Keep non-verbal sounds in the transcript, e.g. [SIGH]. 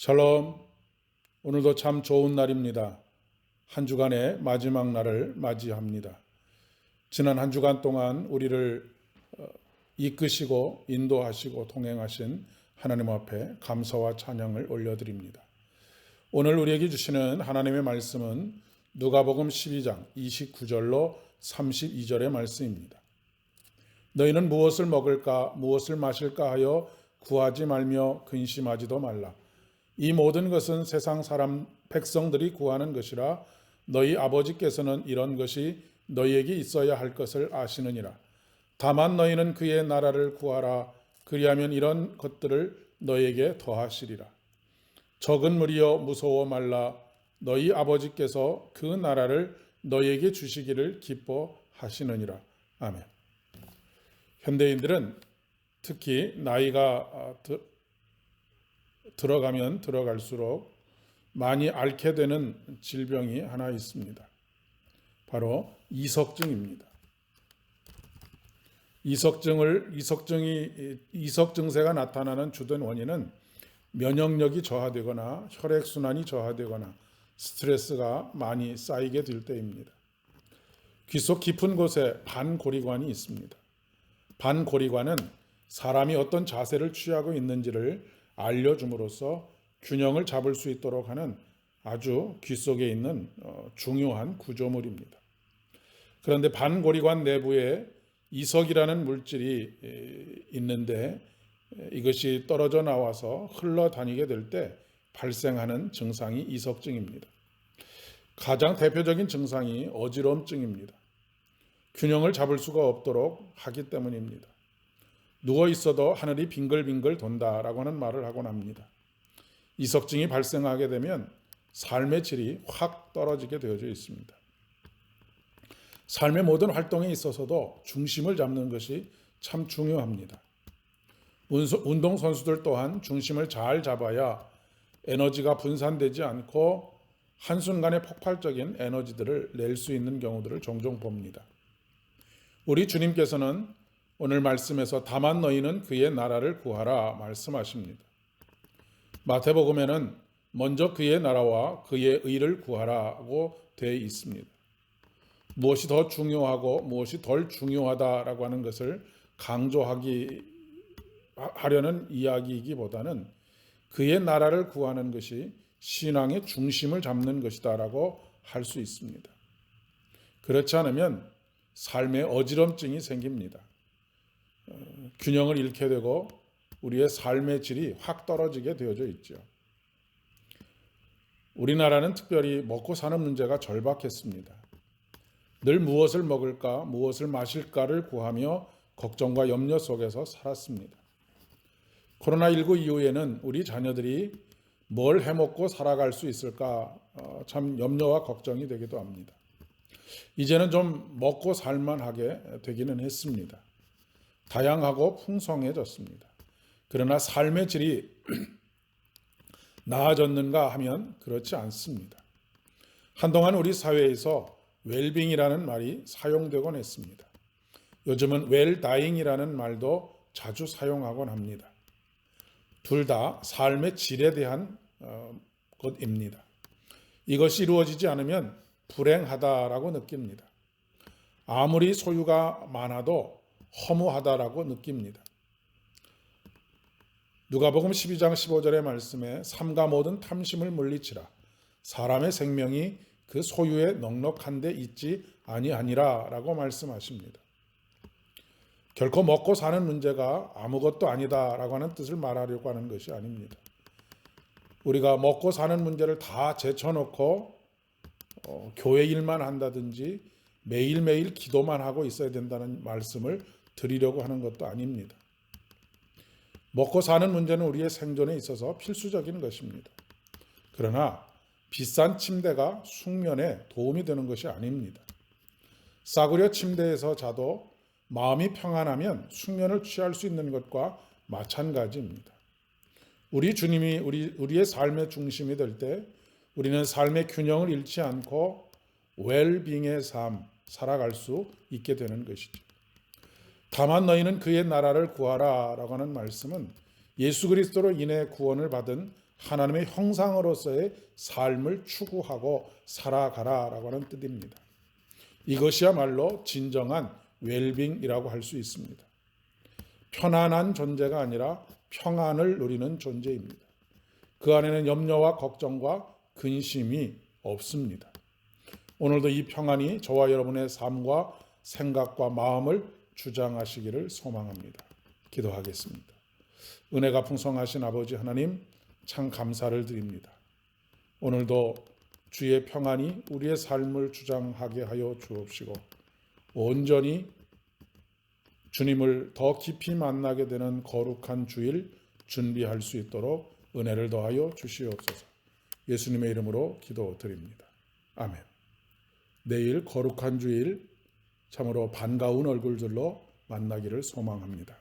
샬롬. 오늘도 참 좋은 날입니다. 한 주간의 마지막 날을 맞이합니다. 지난 한 주간 동안 우리를 어, 이끄시고 인도하시고 동행하신 하나님 앞에 감사와 찬양을 올려드립니다. 오늘 우리에게 주시는 하나님의 말씀은 누가복음 12장 29절로 32절의 말씀입니다. 너희는 무엇을 먹을까 무엇을 마실까 하여 구하지 말며 근심하지도 말라. 이 모든 것은 세상 사람 백성들이 구하는 것이라 너희 아버지께서는 이런 것이 너희에게 있어야 할 것을 아시느니라. 다만 너희는 그의 나라를 구하라. 그리하면 이런 것들을 너희에게 더하시리라. 적은 무리여 무서워 말라. 너희 아버지께서 그 나라를 너희에게 주시기를 기뻐하시느니라. 아멘. 현대인들은 특히 나이가 아, 드- 들어가면 들어갈수록 많이 앓게 되는 질병이 하나 있습니다. 바로 이석증입니다. 이석증을 이석증이 이석 증세가 나타나는 주된 원인은 면역력이 저하되거나 혈액 순환이 저하되거나 스트레스가 많이 쌓이게 될 때입니다. 귀 속 깊은 곳에 반고리관이 있습니다. 반고리관은 사람이 어떤 자세를 취하고 있는지를 알려줌으로써 균형을 잡을 수 있도록 하는 아주 귀 속에 있는 어, 중요한 구조물입니다. 그런데 반고리관 내부에 이석이라는 물질이 에, 있는데 에, 이것이 떨어져 나와서 흘러다니게 될 때 발생하는 증상이 이석증입니다. 가장 대표적인 증상이 어지럼증입니다. 균형을 잡을 수가 없도록 하기 때문입니다. 누워 있어도 하늘이 빙글빙글 돈다라고 하는 말을 하곤 합니다. 이석증이 발생하게 되면 삶의 질이 확 떨어지게 되어져 있습니다. 삶의 모든 활동에 있어서도 중심을 잡는 것이 참 중요합니다. 운동 선수들 또한 중심을 잘 잡아야 에너지가 분산되지 않고 한순간에 폭발적인 에너지들을 낼 수 있는 경우들을 종종 봅니다. 우리 주님께서는 오늘 말씀에서 다만 너희는 그의 나라를 구하라 말씀하십니다. 마태복음에는 먼저 그의 나라와 그의 의를 구하라고 되어 있습니다. 무엇이 더 중요하고 무엇이 덜 중요하다라고 하는 것을 강조하기 하려는 이야기이기보다는 그의 나라를 구하는 것이 신앙의 중심을 잡는 것이다라고 할 수 있습니다. 그렇지 않으면 삶에 어지럼증이 생깁니다. 어, 균형을 잃게 되고 우리의 삶의 질이 확 떨어지게 되어져 있죠. 우리나라는 특별히 먹고 사는 문제가 절박했습니다. 늘 무엇을 먹을까, 무엇을 마실까를 구하며 걱정과 염려 속에서 살았습니다. 코로나19 이후에는 우리 자녀들이 뭘 해먹고 살아갈 수 있을까 어, 참 염려와 걱정이 되기도 합니다. 이제는 좀 먹고 살만하게 되기는 했습니다. 다양하고 풍성해졌습니다. 그러나 삶의 질이 [CLEARS THROAT] 나아졌는가 하면 그렇지 않습니다. 한동안 우리 사회에서 웰빙이라는 말이 사용되곤 했습니다. 요즘은 웰다잉이라는 말도 자주 사용하곤 합니다. 둘 다 삶의 질에 대한 어, 것입니다. 이것이 이루어지지 않으면 불행하다라고 느낍니다. 아무리 소유가 많아도 허무하다라고 느낍니다. 누가복음 12장 15절의 말씀에 삼가 모든 탐심을 물리치라 사람의 생명이 그 소유에 넉넉한 데 있지 아니하니라라고 말씀하십니다. 결코 먹고 사는 문제가 아무것도 아니다라고 하는 뜻을 말하려고 하는 것이 아닙니다. 우리가 먹고 사는 문제를 다 제쳐놓고 어, 교회 일만 한다든지 매일매일 기도만 하고 있어야 된다는 말씀을 드리려고 하는 것도 아닙니다. 먹고 사는 문제는 우리의 생존에 있어서 필수적인 것입니다. 그러나 비싼 침대가 숙면에 도움이 되는 것이 아닙니다. 싸구려 침대에서 자도 마음이 평안하면 숙면을 취할 수 있는 것과 마찬가지입니다. 우리 주님이 우리, 우리의 삶의 중심이 될 때 우리는 삶의 균형을 잃지 않고 웰빙의 삶 살아갈 수 있게 되는 것이죠. 다만 너희는 그의 나라를 구하라라고 하는 말씀은 예수 그리스도로 인해 구원을 받은 하나님의 형상으로서의 삶을 추구하고 살아가라라고 하는 뜻입니다. 이것이야말로 진정한 웰빙이라고 할 수 있습니다. 편안한 존재가 아니라 평안을 누리는 존재입니다. 그 안에는 염려와 걱정과 근심이 없습니다. 오늘도 이 평안이 저와 여러분의 삶과 생각과 마음을 주장하시기를 소망합니다. 기도하겠습니다. 은혜가 풍성하신 아버지 하나님 참 감사를 드립니다. 오늘도 주의 평안이 우리의 삶을 주장하게 하여 주옵시고 온전히 주님을 더 깊이 만나게 되는 거룩한 주일 준비할 수 있도록 은혜를 더하여 주시옵소서. 예수님의 이름으로 기도드립니다. 아멘. 내일 거룩한 주일 참으로 반가운 얼굴들로 만나기를 소망합니다.